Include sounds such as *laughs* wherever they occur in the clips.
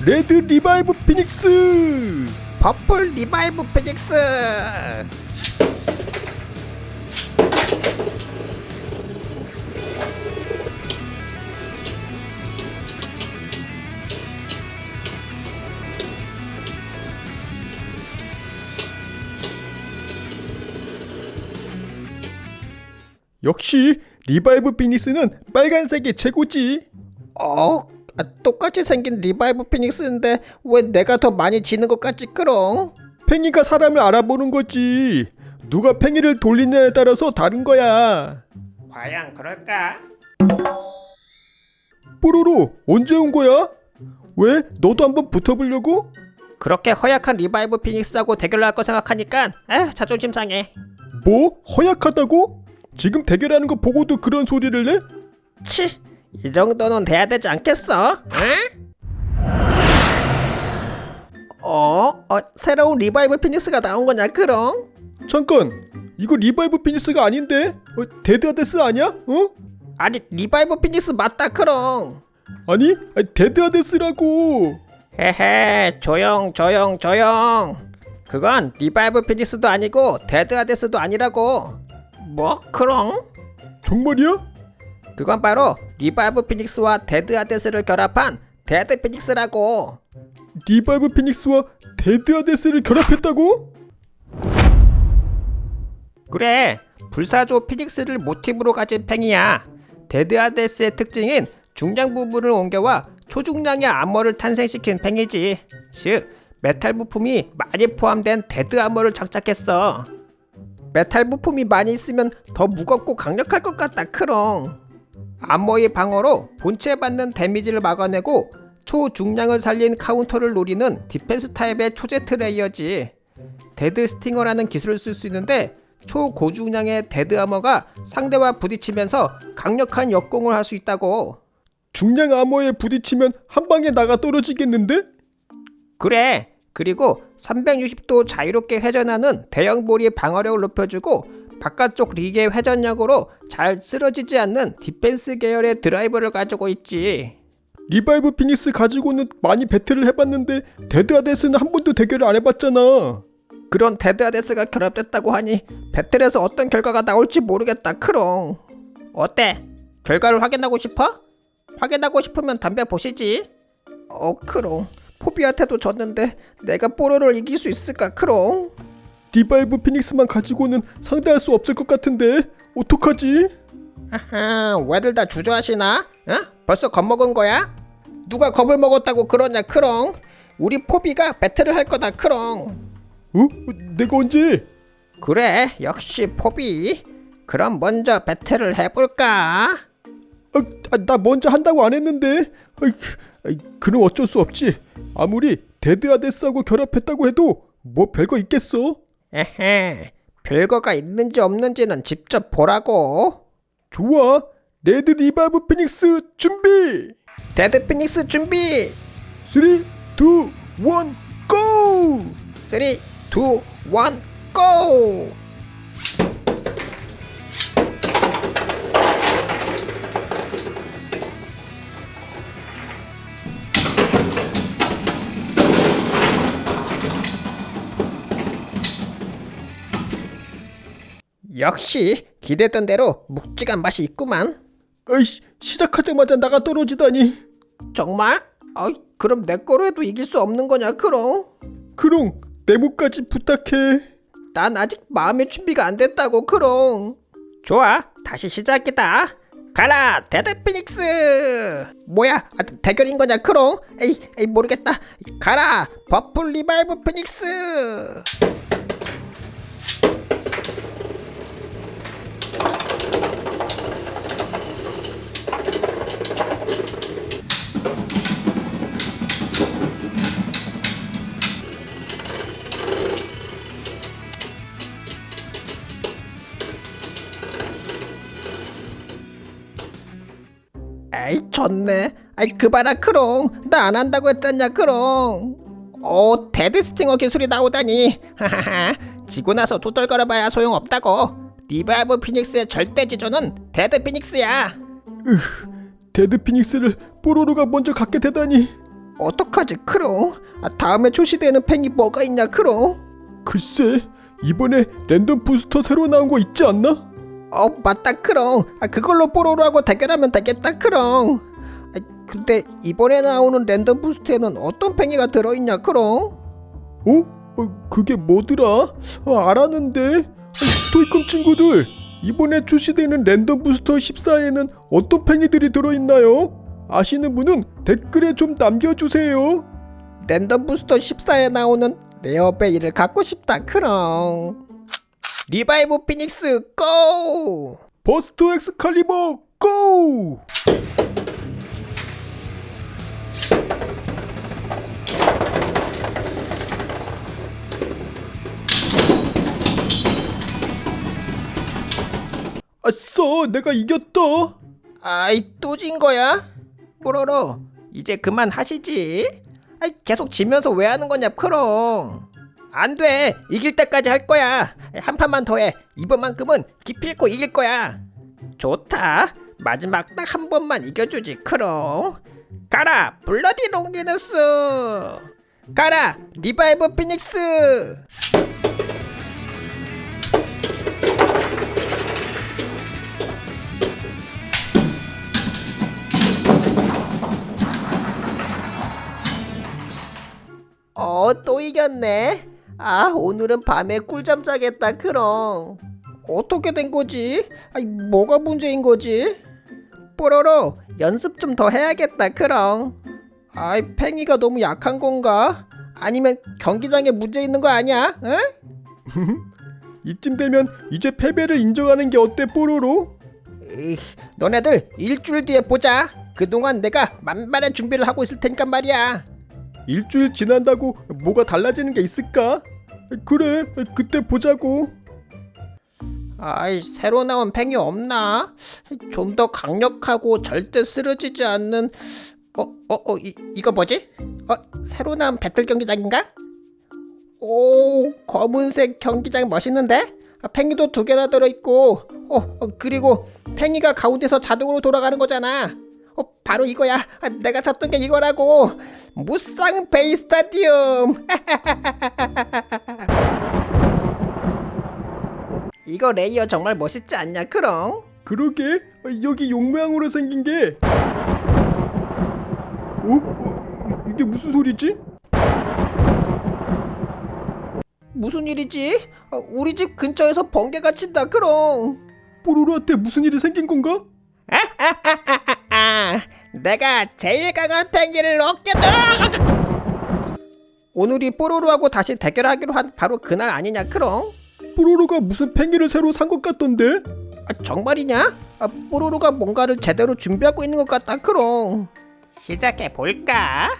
레드 리바이브 피닉스! 퍼플 리바이브 피닉스! 역시 리바이브 피닉스는 빨간색이 최고지. 어? 아, 똑같이 생긴 리바이브 피닉스인데 왜 내가 더 많이 지는 것 같지 크롱? 팽이가 사람을 알아보는 거지 누가 팽이를 돌리냐에 따라서 다른 거야 과연 그럴까? 뽀로로 언제 온 거야? 왜? 너도 한번 붙어보려고? 그렇게 허약한 리바이브 피닉스하고 대결할 거 생각하니까 에 자존심 상해 뭐? 허약하다고? 지금 대결하는 거 보고도 그런 소리를 내? 치! 이 정도는 돼야 되지 않겠어? 응? 어? 어? 새로운 리바이브 피닉스가 나온 거냐 크롱? 잠깐 이거 리바이브 피닉스가 아닌데? 어, 데드 아데스 아니야? 어? 아니 리바이브 피닉스 맞다 크롱 아니 아니, 데드 아데스라고 헤헤 조용 조용 조용 그건 리바이브 피닉스도 아니고 데드 아데스도 아니라고 뭐 크롱? 정말이야? 그건 바로 리바이브 피닉스와 데드 아데스를 결합한 데드 피닉스라고. 리바이브 피닉스와 데드 아데스를 결합했다고? 그래 불사조 피닉스를 모티브로 가진 팽이야. 데드 아데스의 특징인 중량 부분을 옮겨와 초중량의 암호를 탄생시킨 팽이지. 즉 메탈 부품이 많이 포함된 데드 암호를 장착했어. 메탈 부품이 많이 있으면 더 무겁고 강력할 것 같다 크롱 암호의 방어로 본체에 받는 데미지를 막아내고 초중량을 살린 카운터를 노리는 디펜스 타입의 초제트 레이어지 데드 스팅어라는 기술을 쓸 수 있는데 초고중량의 데드 아머가 상대와 부딪히면서 강력한 역공을 할 수 있다고. 중량 암호에 부딪히면 한 방에 나가 떨어지겠는데? 그래. 그리고 360도 자유롭게 회전하는 대형 볼이 방어력을 높여주고 바깥쪽 리그의 회전력으로 잘 쓰러지지 않는 디펜스 계열의 드라이버를 가지고 있지. 리바이브 피닉스 가지고는 많이 배틀을 해봤는데 데드 아데스는 한 번도 대결을 안 해봤잖아 그런 데드 아데스가 결합됐다고 하니 배틀에서 어떤 결과가 나올지 모르겠다 크롱 어때? 결과를 확인하고 싶어? 확인하고 싶으면 담배 보시지 어 크롱 포비한테도 졌는데 내가 뽀로를 이길 수 있을까 크롱 리바이브 피닉스만 가지고는 상대할 수 없을 것 같은데 어떡하지? 아하 왜들 다 주저하시나? 어? 벌써 겁먹은 거야? 누가 겁을 먹었다고 그러냐 크롱 우리 포비가 배틀을 할 거다 크롱 어? 내가 언제? 그래 역시 포비 그럼 먼저 배틀을 해볼까? 아, 아, 나 먼저 한다고 안 했는데 아이, 아이, 그럼 어쩔 수 없지 아무리 데드 아데스하고 결합했다고 해도 뭐 별거 있겠어? 에헤 별거가 있는지 없는지는 직접 보라고 좋아 레드 리바이브 피닉스 준비 데드 피닉스 준비 3, 2, 1, GO! 3, 2, 1, GO! 역시 기대던 대로 묵직한 맛이 있구만. 아이씨 시작하자마자 나가 떨어지다니. 정말? 어이, 그럼 내 거로 해도 이길 수 없는 거냐 크롱? 크롱 내 목까지 부탁해. 난 아직 마음의 준비가 안 됐다고 크롱 좋아 다시 시작이다. 가라 데드 피닉스! 뭐야 아, 대결인 거냐 크롱 에이, 에이 모르겠다. 가라 버플 리바이브 피닉스 졌네. 아이 그봐라 크롱. 나 안 한다고 했잖냐 크롱. 오 데드 스팅어 기술이 나오다니. 하하하. 지고 나서 투덜거려봐야 소용없다고. 리바이브 피닉스의 절대 지조는 데드 피닉스야. 데드 피닉스를 뽀로로가 먼저 갖게 되다니. 어떡하지 크롱? 아, 다음에 출시되는 팽이 뭐가 있냐 크롱? 글쎄 이번에 랜덤 부스터 새로 나온 거 있지 않나? 어 맞다 크롱. 아, 그걸로 뽀로로하고 대결하면 되겠다 크롱. 아, 근데 이번에 나오는 랜덤 부스트에는 어떤 팽이가 들어있냐 크롱? 어? 어 그게 뭐더라? 아, 알았는데 아, 토이컴 친구들 이번에 출시되는 랜덤 부스터 14에는 어떤 팽이들이 들어있나요? 아시는 분은 댓글에 좀 남겨주세요 랜덤 부스터 14에 나오는 레어베이를 갖고 싶다 크롱 리바이브 피닉스 고! 버스트 엑스칼리버 고! 아싸 내가 이겼다. 아이 또 진 거야? 뽀로로 이제 그만 하시지. 아이 계속 지면서 왜 하는 거냐 크롱. 안돼 이길 때까지 할 거야. 한 판만 더 해. 이번만큼은 기필코 이길 거야. 좋다 마지막 딱 한 번만 이겨주지 크롱. 가라 블러디 롱기누스. 가라 리바이브 피닉스 이겼네. 아, 오늘은 밤에 꿀잠 자겠다, 크롱. 어떻게 된 거지? 아이, 뭐가 문제인 거지? 뽀로로, 연습 좀 더 해야겠다, 크롱. 아이, 팽이가 너무 약한 건가? 아니면 경기장에 문제 있는 거 아니야? 응? *laughs* 이쯤 되면 이제 패배를 인정하는 게 어때 뽀로로? 에이, 너네들 일주일 뒤에 보자. 그동안 내가 만반의 준비를 하고 있을 테니까 말이야. 일주일 지난다고 뭐가 달라지는 게 있을까? 그래 그때 보자고 아이 새로 나온 팽이 없나? 좀 더 강력하고 절대 쓰러지지 않는 어 어 어 이 이거 뭐지? 어 새로 나온 배틀 경기장인가? 오 검은색 경기장 멋있는데? 아, 팽이도 두 개나 들어 있고 어, 어 그리고 팽이가 가운데서 자동으로 돌아가는 거잖아. 어 바로 이거야. 아, 내가 찾던 게 이거라고. 무쌍 베이 스타디움. *laughs* 이거 레이어 정말 멋있지 않냐 크롱? 그러게 여기 용 모양으로 생긴 게 어? 어? 이게 무슨 소리지? 무슨 일이지? 어, 우리 집 근처에서 번개가 친다 크롱 뽀로로한테 무슨 일이 생긴 건가? 아, *laughs* 내가 제일 강한 팽이를 얻겠다 오늘이 뽀로로하고 다시 대결하기로 한 바로 그날 아니냐 크롱? 뽀로로가 무슨 팽이를 새로 산 것 같던데? 아, 정말이냐? 아, 뽀로로가 뭔가를 제대로 준비하고 있는 것 같다 크롱 시작해 볼까?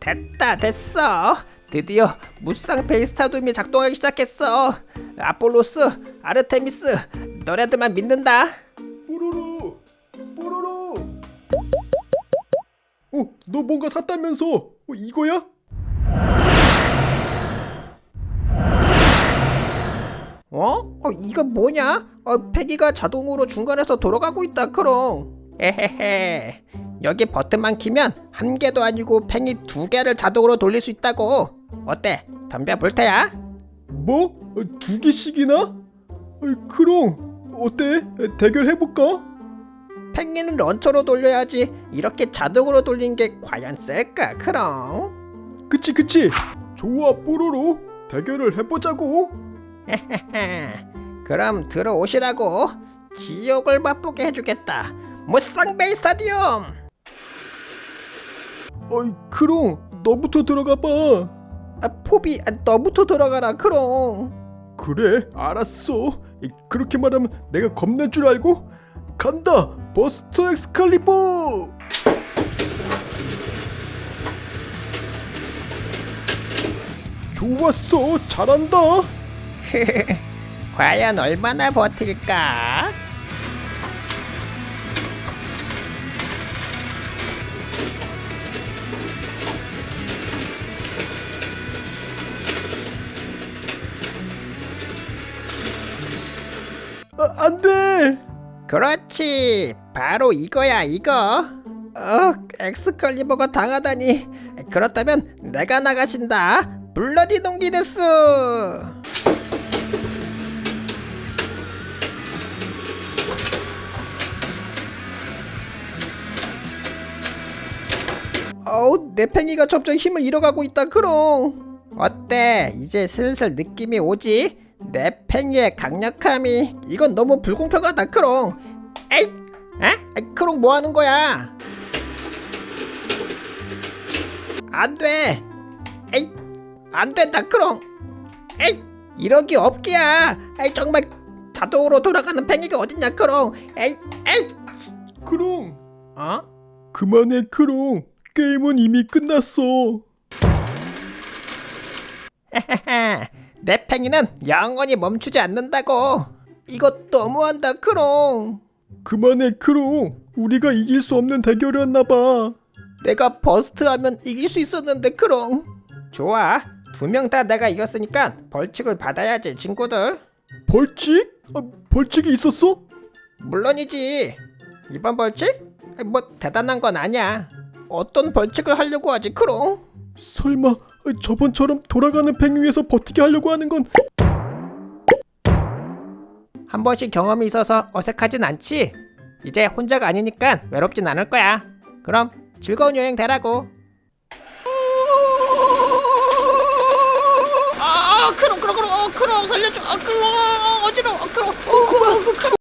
됐다 됐어 드디어 무쌍 베이스타둠이 작동하기 시작했어 아폴로스 아르테미스 너네들만 믿는다 뽀로로 뽀로로 어? 너 뭔가 샀다면서 어, 이거야? 어? 어 이거 뭐냐? 어 패기가 자동으로 중간에서 돌아가고 있다 크롱 에헤헤 여기 버튼만 키면 한 개도 아니고 팽이 두 개를 자동으로 돌릴 수 있다고 어때? 덤벼 볼 테야? 뭐? 어, 두 개씩이나? 어이, 크롱 어때? 에, 대결해볼까? 팽이는 런처로 돌려야지 이렇게 자동으로 돌린 게 과연 쓸까 크롱 그치 그치 좋아 뽀로로 대결을 해보자고 헤헤헤 그럼 들어오시라고 지옥을 맛보게 해주겠다 무쌍 베이 스타디움 어이 크롱 너부터 들어가 봐. 아, 포비 아, 너부터 들어가라 크롱. 그래 알았어. 이, 그렇게 말하면 내가 겁낼 줄 알고? 간다 버스터 엑스칼리버! 좋았어 잘한다. *laughs* 과연 얼마나 버틸까? 그렇지. 바로 이거야 이거. 어 엑스컬리버가 당하다니. 그렇다면 내가 나가신다. 블러디 동기데스 어우 내 팽이가 점점 힘을 잃어가고 있다 크롱 어때? 이제 슬슬 느낌이 오지 내 팽이의 강력함이 이건 너무 불공평하다 크롱 에이 에? 아이, 크롱 뭐 하는 거야 안돼 에이 안 된다 크롱 에이 이러기 없기야 에이 정말 자동으로 돌아가는 팽이가 어딨냐 크롱 에이 에이 크롱! 어? 그만해, 크롱. 게임은 이미 끝났어. 내 팽이는 영원히 멈추지 않는다고. 이거 너무한다, 크롱. 그만해, 크롱. 우리가 이길 수 없는 대결이었나 봐. 내가 버스트하면 이길 수 있었는데, 크롱. 좋아. 두 명 다 내가 이겼으니까 벌칙을 받아야지, 친구들. 벌칙? 아, 벌칙이 있었어? 물론이지. 이번 벌칙? 뭐 대단한 건 아니야. 어떤 벌칙을 하려고 하지, 크롱? 설마 아, 저번처럼 돌아가는 팽 위에서 버티게 하려고 하는 건 한 번씩 경험이 있어서 어색하진 않지? 이제 혼자가 아니니까 외롭진 않을 거야. 그럼 즐거운 여행 되라고. 아, 크롱, 크롱, 크롱, 어, 크롱 살려줘. 아, 크롱, 어지러워, 크롱, 어, 그, 그, 크롱.